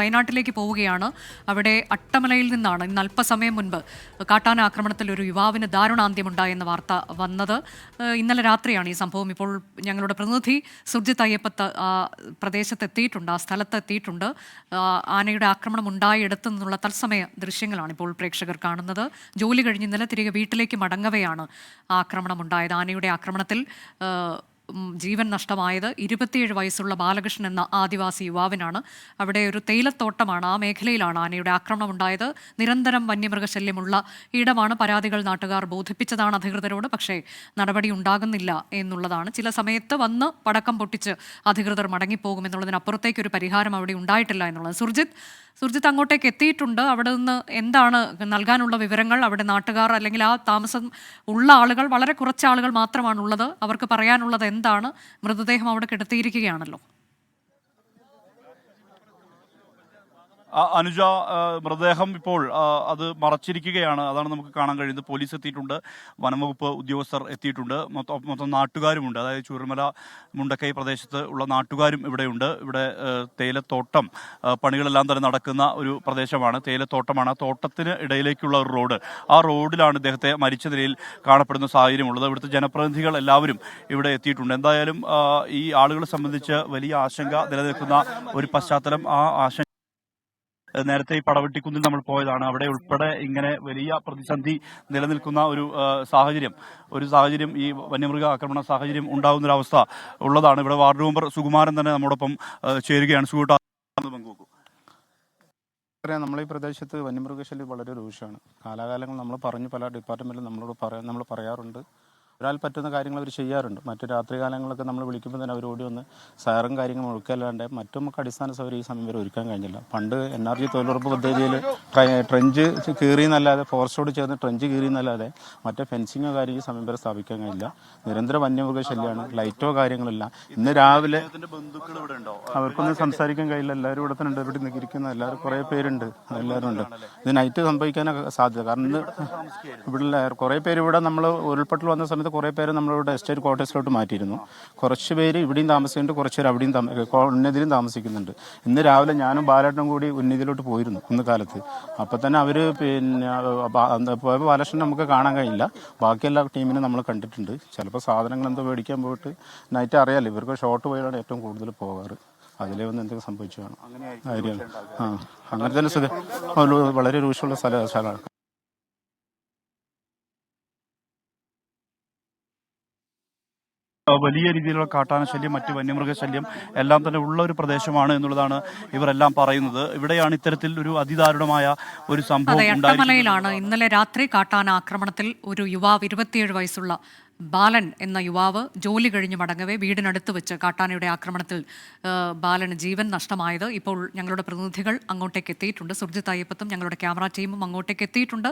വയനാട്ടിലേക്ക് പോവുകയാണ്. അവിടെ അട്ടമലയിൽ നിന്നാണ് ഇന്ന് അല്പസമയം മുൻപ് കാട്ടാന ആക്രമണത്തിൽ ഒരു യുവാവിന് ദാരുണാന്ത്യമുണ്ടായെന്ന വാർത്ത വന്നത്. ഇന്നലെ രാത്രിയാണ് ഈ സംഭവം. ഇപ്പോൾ ഞങ്ങളുടെ പ്രതിനിധി സുർജിത് അയ്യപ്പത്ത് ആ പ്രദേശത്ത് എത്തിയിട്ടുണ്ട് ആ സ്ഥലത്ത് എത്തിയിട്ടുണ്ട് ആനയുടെ ആക്രമണം ഉണ്ടായിടത്തു നിന്നുള്ള തത്സമയ ദൃശ്യങ്ങളാണ് ഇപ്പോൾ പ്രേക്ഷകർ കാണുന്നത്. ജോലി കഴിഞ്ഞ് ഇന്നലെ തിരികെ വീട്ടിലേക്ക് മടങ്ങവെയാണ് ആക്രമണം ഉണ്ടായത്. ആനയുടെ ആക്രമണത്തിൽ ജീവൻ നഷ്ടമായത് ഇരുപത്തിയേഴ് വയസ്സുള്ള ബാലകൃഷ്ണൻ എന്ന ആദിവാസി യുവാവിനാണ്. അവിടെ ഒരു തേയിലത്തോട്ടമാണ് ആ മേഖലയിലാണ് ആനയുടെ ആക്രമണം ഉണ്ടായത് നിരന്തരം വന്യമൃഗശല്യമുള്ള ഇടമാണ് പരാതികൾ നാട്ടുകാർ ബോധിപ്പിച്ചതാണ് അധികൃതരോട്. പക്ഷേ നടപടി ഉണ്ടാകുന്നില്ല എന്നുള്ളതാണ്. ചില സമയത്ത് വന്ന് പടക്കം പൊട്ടിച്ച് അധികൃതർ മടങ്ങിപ്പോകുമെന്നുള്ളതിനപ്പുറത്തേക്ക് ഒരു പരിഹാരം അവിടെ ഉണ്ടായിട്ടില്ല എന്നുള്ളത്. സുർജിത് സുർജിത്ത് അങ്ങോട്ടേക്ക് എത്തിയിട്ടുണ്ട്. അവിടെ നിന്ന് എന്താണ് നൽകാനുള്ള വിവരങ്ങൾ? അവിടെ നാട്ടുകാർ അല്ലെങ്കിൽ ആ താമസം ഉള്ള ആളുകൾ വളരെ കുറച്ച് ആളുകൾ മാത്രമാണ് ഉള്ളത് അവർക്ക് പറയാനുള്ളത് എന്താണ്? മൃതദേഹം അവിടെ കിടത്തിയിരിക്കുകയാണല്ലോ? അനുജ മൃതദേഹം ഇപ്പോൾ അത് മറച്ചിരിക്കുകയാണ്. അതാണ് നമുക്ക് കാണാൻ കഴിയുന്നത്. പോലീസ് എത്തിയിട്ടുണ്ട്. വനംവകുപ്പ് ഉദ്യോഗസ്ഥർ എത്തിയിട്ടുണ്ട്. മൊത്തം മൊത്തം നാട്ടുകാരുമുണ്ട്. അതായത് ചൂരമല മുണ്ടക്കൈ പ്രദേശത്ത് ഉള്ള നാട്ടുകാരും ഇവിടെയുണ്ട്. ഇവിടെ തേയിലത്തോട്ടം പണികളെല്ലാം തന്നെ നടക്കുന്ന ഒരു പ്രദേശമാണ്. തേയിലത്തോട്ടമാണ്. ആ തോട്ടത്തിന് ഇടയിലേക്കുള്ള ഒരു റോഡ്. ആ റോഡിലാണ് ഇദ്ദേഹത്തെ മരിച്ച നിലയിൽ കാണപ്പെടുന്ന സാഹചര്യമുള്ളത്. ഇവിടുത്തെ ജനപ്രതിനിധികൾ എല്ലാവരും ഇവിടെ എത്തിയിട്ടുണ്ട്. എന്തായാലും ഈ ആളുകളെ സംബന്ധിച്ച് വലിയ ആശങ്ക നിലനിൽക്കുന്ന ഒരു പശ്ചാത്തലം ആ ആശങ്ക നേരത്തെ ഈ പടവെട്ടിക്കുന്നിൽ നമ്മൾ പോയതാണ്. അവിടെ ഉൾപ്പെടെ ഇങ്ങനെ വലിയ പ്രതിസന്ധി നിലനിൽക്കുന്ന ഒരു സാഹചര്യം ഒരു സാഹചര്യം ഈ വന്യമൃഗ ആക്രമണ സാഹചര്യം ഉണ്ടാകുന്ന ഒരു അവസ്ഥ ഉള്ളതാണ്. ഇവിടെ വാർഡ് മെമ്പർ സുകുമാരൻ തന്നെ നമ്മോടൊപ്പം ചേരുകയാണ്. സുകൂട്ട പങ്കുവെക്കും. ഈ പ്രദേശത്ത് വന്യമൃഗശല്യം വളരെ രൂക്ഷമാണ്. കാലാകാലങ്ങൾ നമ്മൾ പറഞ്ഞു പല ഡിപ്പാർട്ട്മെന്റിലും നമ്മളോട് പറയാൻ നമ്മൾ പറയാറുണ്ട്. ഒരാൾ പറ്റുന്ന കാര്യങ്ങൾ അവർ ചെയ്യാറുണ്ട്. മറ്റു രാത്രി കാലങ്ങളൊക്കെ നമ്മൾ വിളിക്കുമ്പോൾ തന്നെ അവർ ഓടി വന്ന് സയറും കാര്യങ്ങളും ഒഴുക്കല്ലാണ്ട് മറ്റു നമുക്ക് അടിസ്ഥാന സൗകര്യം ഈ സമയം വരെ ഒരുക്കാൻ കഴിഞ്ഞില്ല. പണ്ട് എൻ ആർ ജി തൊഴിലുറപ്പ് പദ്ധതിയിൽ ട്രെഞ്ച് കീറി എന്നല്ലാതെ ഫോറസ്റ്റോട് ചേർന്ന് ട്രെഞ്ച് കീറി എന്നല്ലാതെ മറ്റേ ഫെൻസിങ്ങോ കാര്യം ഈ സമയം വരെ സ്ഥാപിക്കാൻ കഴിയില്ല. നിരന്തര വന്യമൃഗശല്യമാണ് ലൈറ്റോ കാര്യങ്ങളില്ല. ഇന്ന് രാവിലെ അവർക്കൊന്നും സംസാരിക്കാൻ കഴിയില്ല. എല്ലാവരും ഇവിടെ തന്നെ ഉണ്ട്. ഇവിടെ നിൽക്കുന്ന എല്ലാവരും കുറേ പേരുണ്ട്. എല്ലാവരും ഉണ്ട്. ഇത് നൈറ്റ് സംഭവിക്കാനൊക്കെ സാധ്യത. കാരണം ഇവിടെ കുറേ പേര് ഇവിടെ നമ്മൾ ഉരുൾപൊട്ടൽ വന്ന സമയത്ത് കുറേ പേര് നമ്മളിവിടെ എസ്റ്റേറ്റ് ക്വാർട്ടേഴ്സിലോട്ട് മാറ്റിയിരുന്നു. കുറച്ച് പേര് ഇവിടെയും താമസിക്കുന്നുണ്ട് കുറച്ച് പേര് അവിടെയും ഉന്നതിയിലും താമസിക്കുന്നുണ്ട്. ഇന്ന് രാവിലെ ഞാനും ബാലേട്ടനും കൂടി ഉന്നതിയിലോട്ട് പോയിരുന്നു ഇന്ന് കാലത്ത്. അപ്പോൾ തന്നെ അവർ പിന്നെ പോയപ്പോൾ ബാലകൃഷ്ണൻ നമുക്ക് കാണാൻ കഴിയില്ല. ബാക്കി എല്ലാ ടീമിനും നമ്മൾ കണ്ടിട്ടുണ്ട്. ചിലപ്പോൾ സാധനങ്ങൾ എന്തോ മേടിക്കാൻ പോയിട്ട് നൈറ്റ് അറിയാലോ ഇവർക്ക് ഷോർട്ട് പോയാണ് ഏറ്റവും കൂടുതൽ പോകാറ്. അതിലേ വന്ന് എന്തൊക്കെ സംഭവിച്ചു കാണും. ആ അങ്ങനെ തന്നെ വളരെ രൂക്ഷമുള്ള സ്ഥല സ്ഥലമാണ്. വലിയ രീതിയിലുള്ള കാട്ടാന ശല്യം മറ്റ് വന്യമൃഗ ശല്യം എല്ലാം തന്നെ ഉള്ള ഒരു പ്രദേശമാണ് എന്നുള്ളതാണ് ഇവരെല്ലാം പറയുന്നത്. ഇവിടെയാണ് ഇത്തരത്തിൽ ഒരു അതിദാരുണമായ ഒരു സംഭവം ഉണ്ടായിരിക്കുന്നത്. ഇന്നലെ രാത്രി കാട്ടാന ആക്രമണത്തിൽ ഒരു യുവാവ് ഇരുപത്തിയേഴ് വയസ്സുള്ള ബാലൻ എന്ന യുവാവ് ജോലി കഴിഞ്ഞ് മടങ്ങവേ വീടിനടുത്ത് വെച്ച് കാട്ടാനയുടെ ആക്രമണത്തിൽ ബാലന് ജീവൻ നഷ്ടമായത്. ഇപ്പോൾ ഞങ്ങളുടെ പ്രതിനിധികൾ അങ്ങോട്ടേക്ക് എത്തിയിട്ടുണ്ട്. സുർജിത് അയ്യപ്പത്തും ഞങ്ങളുടെ ക്യാമറ ടീമും അങ്ങോട്ടേക്ക് എത്തിയിട്ടുണ്ട്.